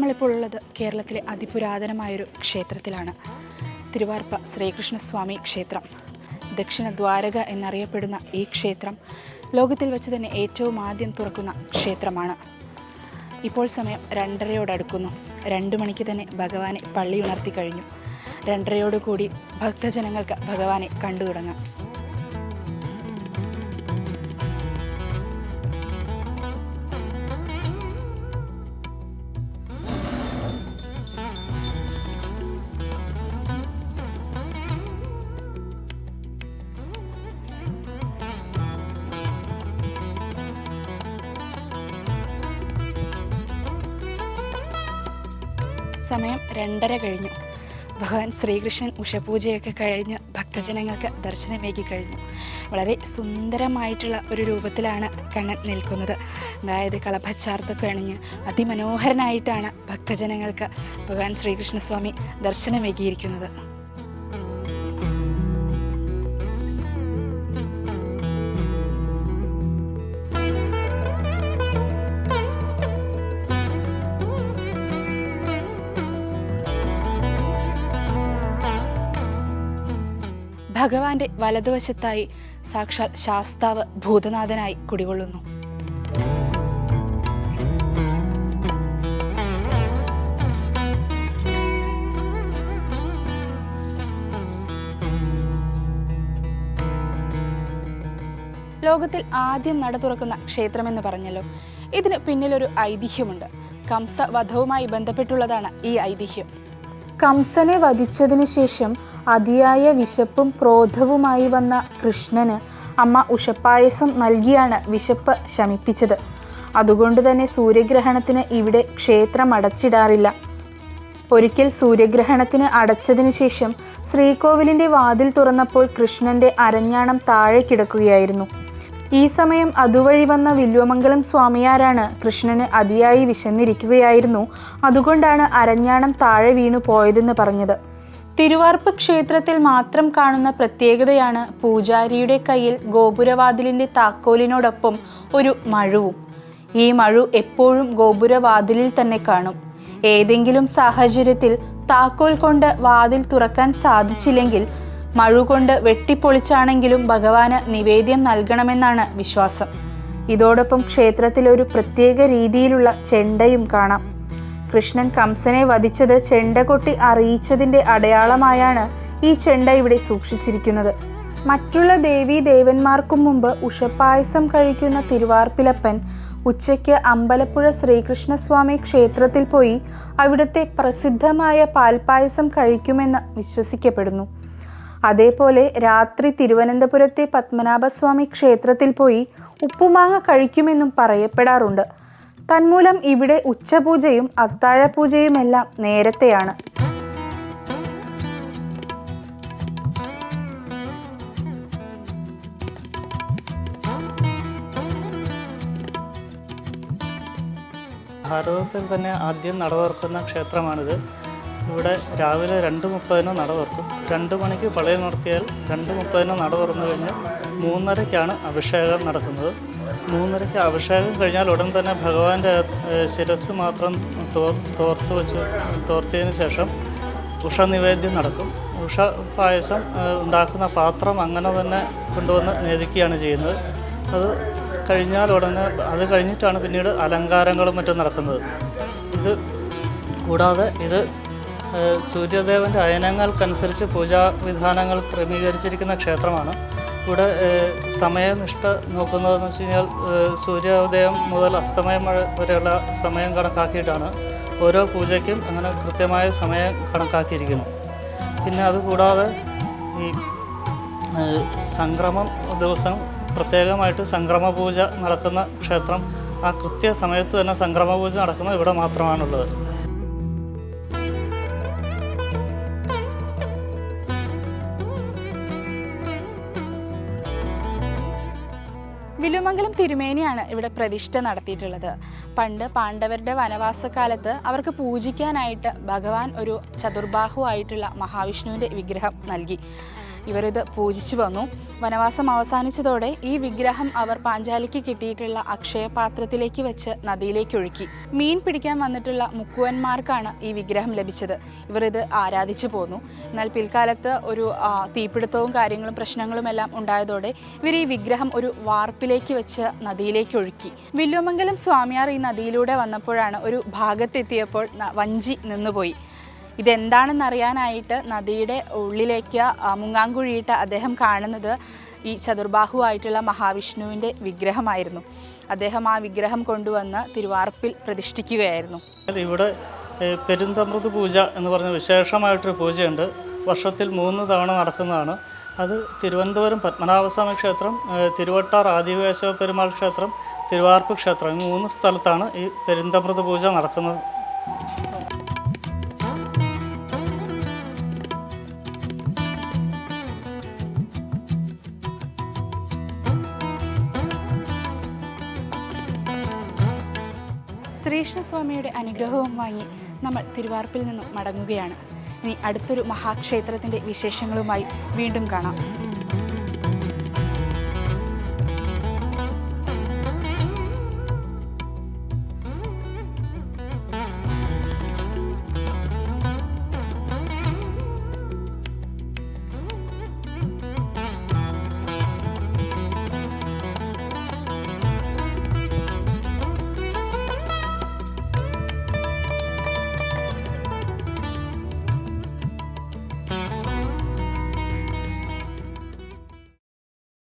നമ്മളിപ്പോൾ ഉള്ളത് കേരളത്തിലെ അതിപുരാതനമായൊരു ക്ഷേത്രത്തിലാണ്. തിരുവാർപ്പ ശ്രീകൃഷ്ണസ്വാമി ക്ഷേത്രം. ദക്ഷിണ ദ്വാരക എന്നറിയപ്പെടുന്ന ഈ ക്ഷേത്രം ലോകത്തിൽ വെച്ച് തന്നെ ഏറ്റവും ആദ്യം തുറക്കുന്ന ക്ഷേത്രമാണ്. ഇപ്പോൾ സമയം രണ്ടരയോടടുക്കുന്നു. രണ്ടു മണിക്ക് തന്നെ ഭഗവാനെ പള്ളി ഉണർത്തി കഴിഞ്ഞു. രണ്ടരയോടുകൂടി ഭക്തജനങ്ങൾക്ക് ഭഗവാനെ കണ്ടു തുടങ്ങാം. സമയം രണ്ടര കഴിഞ്ഞു. ഭഗവാൻ ശ്രീകൃഷ്ണൻ ഉഷപൂജയൊക്കെ കഴിഞ്ഞ് ഭക്തജനങ്ങൾക്ക് ദർശനമേകി കഴിഞ്ഞു. വളരെ സുന്ദരമായിട്ടുള്ള ഒരു രൂപത്തിലാണ് കണ്ണൻ നിൽക്കുന്നത്. അതായത് കളഭച്ചാർത്തൊക്കെ അണിഞ്ഞ് അതിമനോഹരനായിട്ടാണ് ഭക്തജനങ്ങൾക്ക് ഭഗവാൻ ശ്രീകൃഷ്ണസ്വാമി ദർശനമേകിയിരിക്കുന്നത്. ഭഗവാന്റെ വലതുവശത്തായി സാക്ഷാൽ ശാസ്താവ് ഭൂതനാഥനായി കുടികൊള്ളുന്നു. ലോകത്തിൽ ആദ്യം നട തുറക്കുന്ന ക്ഷേത്രമെന്ന് പറഞ്ഞല്ലോ. ഇതിന് പിന്നിലൊരു ഐതിഹ്യമുണ്ട്. കംസ വധവുമായി ബന്ധപ്പെട്ടുള്ളതാണ് ഈ ഐതിഹ്യം. കംസനെ വധിച്ചതിന് ശേഷം അതിയായ വിശപ്പും ക്രോധവുമായി വന്ന കൃഷ്ണന് അമ്മ ഉഷപ്പായസം നൽകിയാണ് വിശപ്പ് ശമിപ്പിച്ചത്. അതുകൊണ്ട് തന്നെ സൂര്യഗ്രഹണത്തിന് ഇവിടെ ക്ഷേത്രം അടച്ചിടാറില്ല. ഒരിക്കൽ സൂര്യഗ്രഹണത്തിന് അടച്ചതിനു ശേഷം ശ്രീകോവിലിന്റെ വാതിൽ തുറന്നപ്പോൾ കൃഷ്ണന്റെ അരഞ്ഞാണം താഴെ കിടക്കുകയായിരുന്നു. ഈ സമയം അതുവഴി വന്ന വില്വമംഗലം സ്വാമിയാരാണ് കൃഷ്ണന് അതിയായി വിശന്നിരിക്കുകയായിരുന്നു. അതുകൊണ്ടാണ് അരഞ്ഞാണം താഴെ വീണു പോയതെന്ന് പറഞ്ഞത്. തിരുവാർപ്പ് ക്ഷേത്രത്തിൽ മാത്രം കാണുന്ന പ്രത്യേകതയാണ് പൂജാരിയുടെ കയ്യിൽ ഗോപുരവാതിലിന്റെ താക്കോലിനോടൊപ്പം ഒരു മഴുവും. ഈ മഴു എപ്പോഴും ഗോപുരവാതിലിൽ തന്നെ കാണും. ഏതെങ്കിലും സാഹചര്യത്തിൽ താക്കോൽ കൊണ്ട് വാതിൽ തുറക്കാൻ സാധിച്ചില്ലെങ്കിൽ മഴു കൊണ്ട് വെട്ടിപ്പൊളിച്ചാണെങ്കിലും ഭഗവാന് നിവേദ്യം നൽകണമെന്നാണ് വിശ്വാസം. ഇതോടൊപ്പം ക്ഷേത്രത്തിൽ ഒരു പ്രത്യേക രീതിയിലുള്ള ചെണ്ടയും കാണാം. കൃഷ്ണൻ കംസനെ വധിച്ചത് ചെണ്ടകൊട്ടി അറിയിച്ചതിന്റെ അടയാളമായാണ് ഈ ചെണ്ട ഇവിടെ സൂക്ഷിച്ചിരിക്കുന്നത്. മറ്റുള്ള ദേവീ ദേവന്മാർക്കും മുമ്പ് ഉഷപ്പായസം കഴിക്കുന്ന തിരുവാർപ്പിലപ്പൻ ഉച്ചയ്ക്ക് അമ്പലപ്പുഴ ശ്രീകൃഷ്ണസ്വാമി ക്ഷേത്രത്തിൽ പോയി അവിടുത്തെ പ്രസിദ്ധമായ പാൽപായസം കഴിക്കുമെന്ന് വിശ്വസിക്കപ്പെടുന്നു. അതേപോലെ രാത്രി തിരുവനന്തപുരത്തെ പത്മനാഭസ്വാമി ക്ഷേത്രത്തിൽ പോയി ഉപ്പുമാങ്ങ കഴിക്കുമെന്നും പറയപ്പെടാറുണ്ട്. തന്മൂലം ഇവിടെ ഉച്ചപൂജയും അത്താഴപൂജയുമെല്ലാം നേരത്തെയാണ്. ഭാരതത്തിൽ തന്നെ ആദ്യം നട തുറക്കുന്ന ക്ഷേത്രമാണിത്. ഇവിടെ രാവിലെ രണ്ട് മുപ്പതിന് നട തുറക്കും രണ്ട് മണിക്ക് പള്ളിയിൽ നിർത്തിയാൽ രണ്ട് മുപ്പതിന് നട തുറന്നു കഴിഞ്ഞാൽ മൂന്നരയ്ക്കാണ് അഭിഷേകം നടക്കുന്നത് മൂന്നരയ്ക്ക് അഭിഷേകം കഴിഞ്ഞാൽ ഉടൻ തന്നെ ഭഗവാന്റെ ശിരസ് മാത്രം തോർ തോർത്ത് വെച്ച് തോർത്തിയതിന് ശേഷം ഉഷ നിവേദ്യം നടക്കും. ഉഷ പായസം ഉണ്ടാക്കുന്ന പാത്രം അങ്ങനെ തന്നെ കൊണ്ടുവന്ന് നേദിക്കുകയാണ് ചെയ്യുന്നത്. അത് കഴിഞ്ഞാൽ ഉടനെ അത് കഴിഞ്ഞിട്ടാണ് പിന്നീട് അലങ്കാരങ്ങളും മറ്റും നടക്കുന്നത്. ഇത് കൂടാതെ ഇത് സൂര്യദേവന്റെ അയനങ്ങൾക്കനുസരിച്ച് പൂജാ വിധാനങ്ങൾ ക്രമീകരിച്ചിരിക്കുന്ന ക്ഷേത്രമാണ്. ഇവിടെ സമയനിഷ്ഠ നോക്കുന്നതെന്ന് വെച്ച് കഴിഞ്ഞാൽ സൂര്യോദയം മുതൽ അസ്തമയം വരെ- വരെയുള്ള സമയം കണക്കാക്കിയിട്ടാണ് ഓരോ പൂജയ്ക്കും അങ്ങനെ കൃത്യമായ സമയം കണക്കാക്കിയിരിക്കുന്നു പിന്നെ അതുകൂടാതെ ഈ സംക്രമം ദിവസം പ്രത്യേകമായിട്ട് സംക്രമ പൂജ നടക്കുന്ന ക്ഷേത്രം ആ കൃത്യ സമയത്ത് തന്നെ സംക്രമ പൂജ നടക്കുന്നത് ഇവിടെ മാത്രമാണുള്ളത്. വില്ലുമംഗലം തിരുമേനിയാണ് ഇവിടെ പ്രതിഷ്ഠ നടത്തിയിട്ടുള്ളത്. പണ്ട് പാണ്ഡവരുടെ വനവാസക്കാലത്ത് അവർക്ക് പൂജിക്കാനായിട്ട് ഭഗവാൻ ഒരു ചതുർബാഹു ആയിട്ടുള്ള മഹാവിഷ്ണുവിന്റെ വിഗ്രഹം നൽകി. ഇവരിത് പൂജിച്ചു വന്നു. വനവാസം അവസാനിച്ചതോടെ ഈ വിഗ്രഹം അവർ പാഞ്ചാലിക്ക് കിട്ടിയിട്ടുള്ള അക്ഷയപാത്രത്തിലേക്ക് വെച്ച് നദിയിലേക്ക് ഒഴുക്കി. മീൻ പിടിക്കാൻ വന്നിട്ടുള്ള മുക്കുവന്മാർക്കാണ് ഈ വിഗ്രഹം ലഭിച്ചത്. ഇവർ ഇത് ആരാധിച്ചു പോന്നു. എന്നാൽ പിൽക്കാലത്ത് ഒരു തീപിടുത്തവും കാര്യങ്ങളും പ്രശ്നങ്ങളും എല്ലാം ഉണ്ടായതോടെ ഇവർ ഈ വിഗ്രഹം ഒരു വാർപ്പിലേക്ക് വെച്ച് നദിയിലേക്ക് ഒഴുക്കി. വില്ലുമംഗലം സ്വാമിയാർ ഈ നദിയിലൂടെ വന്നപ്പോഴാണ് ഒരു ഭാഗത്തെത്തിയപ്പോൾ വഞ്ചി നിന്നുപോയി. ഇതെന്താണെന്ന് അറിയാനായിട്ട് നദിയുടെ ഉള്ളിലേക്ക് മുങ്ങാങ്കുഴിയിട്ട് അദ്ദേഹം കാണുന്നത് ഈ ചതുർബാഹുവായിട്ടുള്ള മഹാവിഷ്ണുവിന്റെ വിഗ്രഹമായിരുന്നു. അദ്ദേഹം ആ വിഗ്രഹം കൊണ്ടുവന്ന് തിരുവാർപ്പിൽ പ്രതിഷ്ഠിക്കുകയായിരുന്നു. ഇവിടെ പെരുന്തമൃത് പൂജ എന്ന് പറഞ്ഞ വിശേഷമായിട്ടൊരു പൂജയുണ്ട്. വർഷത്തിൽ മൂന്ന് തവണ നടക്കുന്നതാണ്. അത് തിരുവനന്തപുരം പത്മനാഭസ്വാമി ക്ഷേത്രം തിരുവട്ടാർ ആദിവേശവ പെരുമാൾ ക്ഷേത്രം തിരുവാർപ്പ് ക്ഷേത്രം ഈ മൂന്ന് സ്ഥലത്താണ് ഈ പെരുന്തമൃത് പൂജ നടക്കുന്നത്. ശ്രീകൃഷ്ണസ്വാമിയുടെ അനുഗ്രഹവും വാങ്ങി നമ്മൾ തിരുവാർപ്പിൽ നിന്നും മടങ്ങുകയാണ്. ഇനി അടുത്തൊരു മഹാക്ഷേത്രത്തിന്റെ വിശേഷങ്ങളുമായി വീണ്ടും കാണാം.